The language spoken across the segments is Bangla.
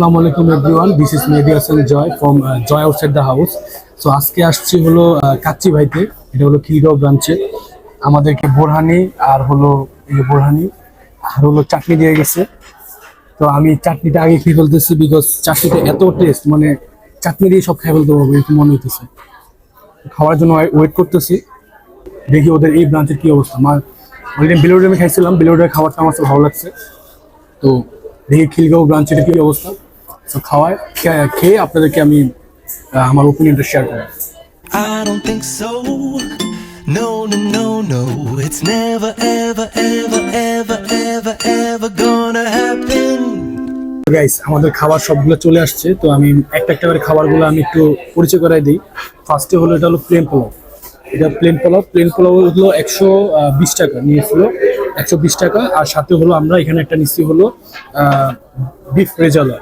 আসসালামু আলাইকুম everyone this is Mehedi Hasan Joy from Joy outside the house so আজকে আসছি হলো আহ, কাচ্চি ভাইতে। এটা হলো খিলগাঁও ব্রাঞ্চে। আমাদেরকে বোরহানি আর হলো এই বোরহানি আর হলো চাটনি দিয়ে গেছে। তো আমি চাটনিটা আগে খেয়ে ফেলতেছি বিকজ চাটনিটা এত টেস্ট মানে চাটনি দিয়ে সব খেয়ে ফেলতে পারব এরকম মনে হইতেছে। খাওয়ার জন্য ওয়েট করতেছি। দেখি ওদের এই ব্রাঞ্চের কি অবস্থা। আমার অলরেডি বেলোডে আমি খাইছিলাম বেলোডের খাবারটা আমার ভালো লাগছে। তো দেখি খিলগাঁও ব্রাঞ্চের কি অবস্থা। তো খাওয়ায় খেয়ে আপনাদেরকে আমি আমার ওপিনিয়নটা শেয়ার করব I don't think so. No, no, no, no. It's never, ever, ever, ever, ever, ever gonna happen. Guys আমাদের খাবার সবগুলো চলে আসছে তো আমি একটা একটা করে খাবারগুলো আমি একটু পরিচয় করাই দিই ফার্স্টে হলো এটা হলো প্লেন পোলাও এটা প্লেন পোলাও প্লেন পোলাও হলো একশো বিশ টাকা নিয়েছিল একশো বিশ টাকা আর সাথে হলো আমরা এখানে একটা নিচ্ছি হলো বিফ রেজালা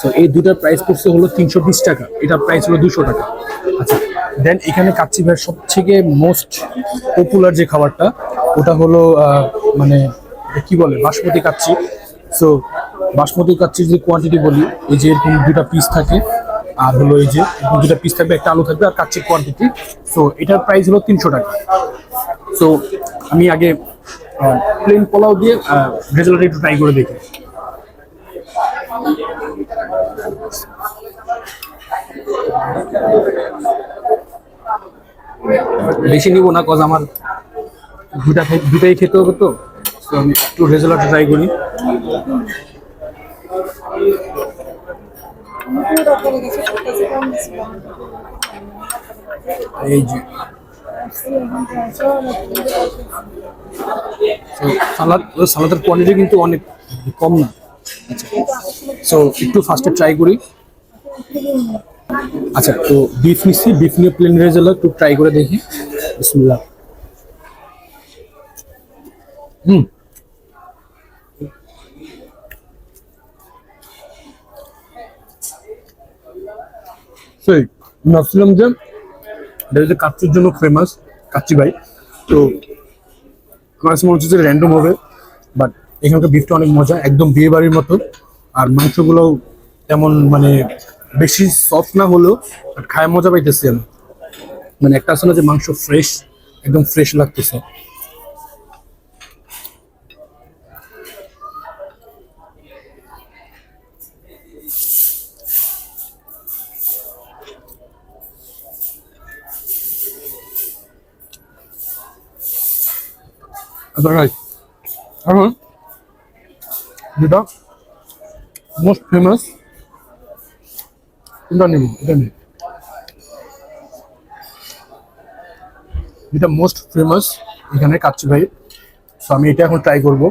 তো এই দুটার প্রাইস পড়ছে হলো তিনশো বিশ টাকা। এটার প্রাইস হলো দুশো টাকা। আচ্ছা দেন এখানে কাচ্চি ভাইয়ের সবথেকে মোস্ট পপুলার যে খাবারটা, ওটা হলো মানে কি বলে? বাসমতি কাচ্চি। সো বাসমতি কাচ্চির যে কোয়ান্টিটি বলি, এই যে এরকম দুটা পিস থাকে, আর হলো এই যে দুটা পিস থাকবে, একটা আলু থাকবে আর কাচ্চির কোয়ান্টিটি সো এটার প্রাইস হলো তিনশো টাকা। সো আমি আগে প্লেন পোলাও দিয়ে রেজাল্ট একটু ট্রাই করে দেখি। বেশি নিব না কজ আমার দুটা দুটাই খেতে হবে তো তো আমি একটু রেজাল্ট ট্রাই করি। এই যে সালাদ সালাদের কোয়ালিটি কিন্তু অনেক কম না। আচ্ছা। সো একটু ফার্স্টে ট্রাই করি। আচ্ছা তো বিফ নিচ্ছি বিফ নিয়ে প্লেন রেজাল্ট একটু ট্রাই করে দেখি। বিসমিল্লাহ। হুম। সেই, ভাবছিলাম যে, এটা হচ্ছে কাচ্চির জন্য ফেমাস কাচ্চি ভাই। তো, আমার মনে হচ্ছে যে র্যান্ডম হবে বাট এখানকার বিফটা অনেক মজা, একদম বিয়ে বাড়ির মতো। আর মাংসগুলো তেমন মানে বেশি সফট না হলেও খায় মজা পাইতেছি আমি। মানে একটা আছে না যে মাংস ফ্রেশ একদম ফ্রেশ লাগতেছে। আচ্ছা যেটা মোস্ট ফেমাস কোনটা নেব এটা নেই যেটা মোস্ট ফেমাস এখানে কাচ্চি ভাই। তো আমি এটা এখন ট্রাই করব।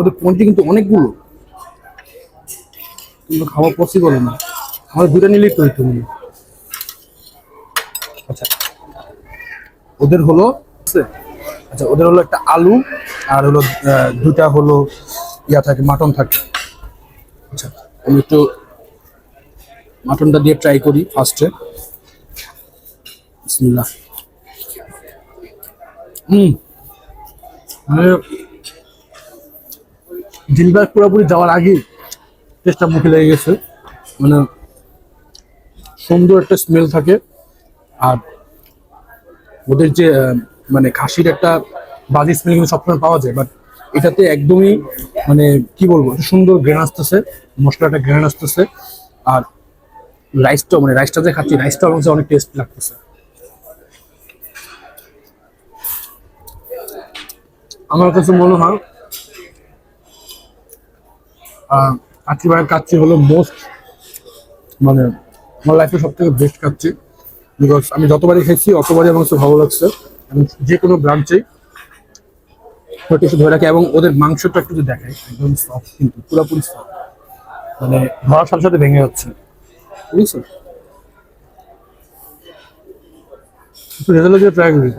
ওদের কোয়ান্টিটি কিন্তু অনেকগুলো। কিন্তু খাওয়া পসিবল না। আমাদের দুটা নিলেই তো হইতো আচ্ছা। ওদের হলো আচ্ছা ওদের হলো একটা আলু, আর হলো দুটা হলো ইয়া থাকে, মাটন থাকে। আচ্ছা আমি একটু মাটনটা দিয়ে ট্রাই করি ফার্স্টে বিসমিল্লাহ। হুম। মানে পুরোপুরি যাওয়ার আগে টেস্টটা মুখে লেগে গেছে। মানে সুন্দর একটা স্মেল থাকে। আর ওদের যে মানে খাসির একটা বাজি স্মেল কিন্তু সবসময় পাওয়া যায় বাট এটাতে একদমই মানে কি বলব সুন্দর গ্রেন আসতেছে, মশলাটা গ্রেন আসতেছে, আর রাইসটা মানে রাইসটা যে খাচ্ছি রাইসটা আমার অনেক টেস্ট লাগতেছে। আমার কাছে মনে হয় কাচ্চি ভাইয়ের কাচ্চি হলো মোস্ট মানে আমার লাইফে সব থেকে বেস্ট কাচ্চি বিকজ আমি যতবারই খেয়েছি, অতবারই আমার কাছে ভালো লাগছে যে কোনো ব্রাঞ্চে কিছু ধরে রাখে এবং ওদের মাংসটা একটু যদি দেখাই একদম সফট কিন্তু পুরোপুরি সফট মানে ধরার সাথে সাথে ভেঙে যাচ্ছে। বুঝছ? রেজাল্ট দিয়ে ট্রাই করি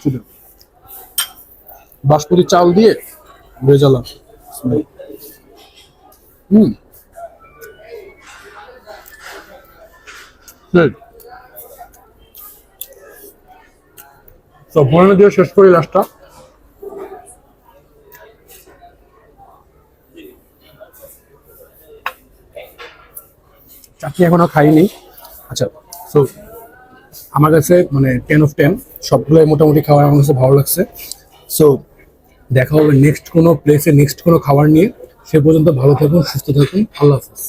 শুধু। বাসমতি চাল দিয়ে রেজালা হুম। Good. তো বোনানো দিয়ে শেষ করি লাস্টটা চাটনি এখনও খাইনি। আচ্ছা সো আমার কাছে মানে টেন অফ টেন সবগুলোই মোটামুটি খাবার আমার কাছে ভালো লাগছে। সো দেখা হবে নেক্সট কোনো প্লেসে নেক্সট কোনো খাবার নিয়ে। সে পর্যন্ত ভালো থাকুন, সুস্থ থাকুন, আল্লাহ হাফিজ।